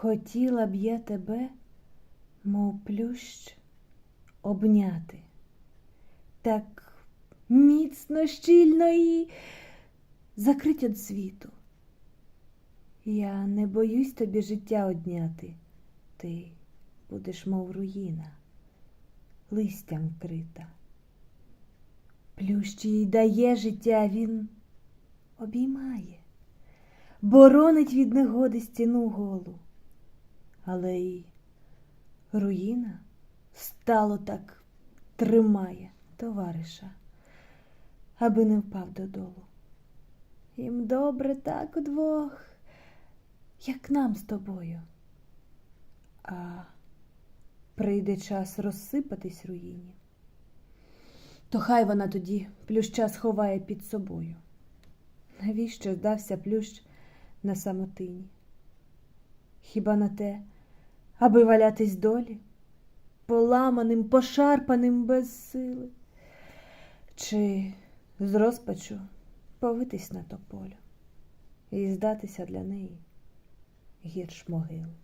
Хотіла б я тебе, мов плющ, обняти. Так міцно, щільно і закрить від світу. Я не боюсь тобі життя одняти. Ти будеш, мов руїна, листям вкрита. Плющ їй дає життя, він обіймає, боронить від негоди стіну голу. Але й руїна стало так тримає товариша, аби не впав додолу. Їм добре так удвох, як нам з тобою. А прийде час розсипатись руїні, то хай вона тоді плюща сховає під собою. Навіщо здався плющ на самотині? Хіба на те, аби валятись долі, поламаним, пошарпаним без сили, чи з розпачу повитись на тополю і здатися для неї гірш могили.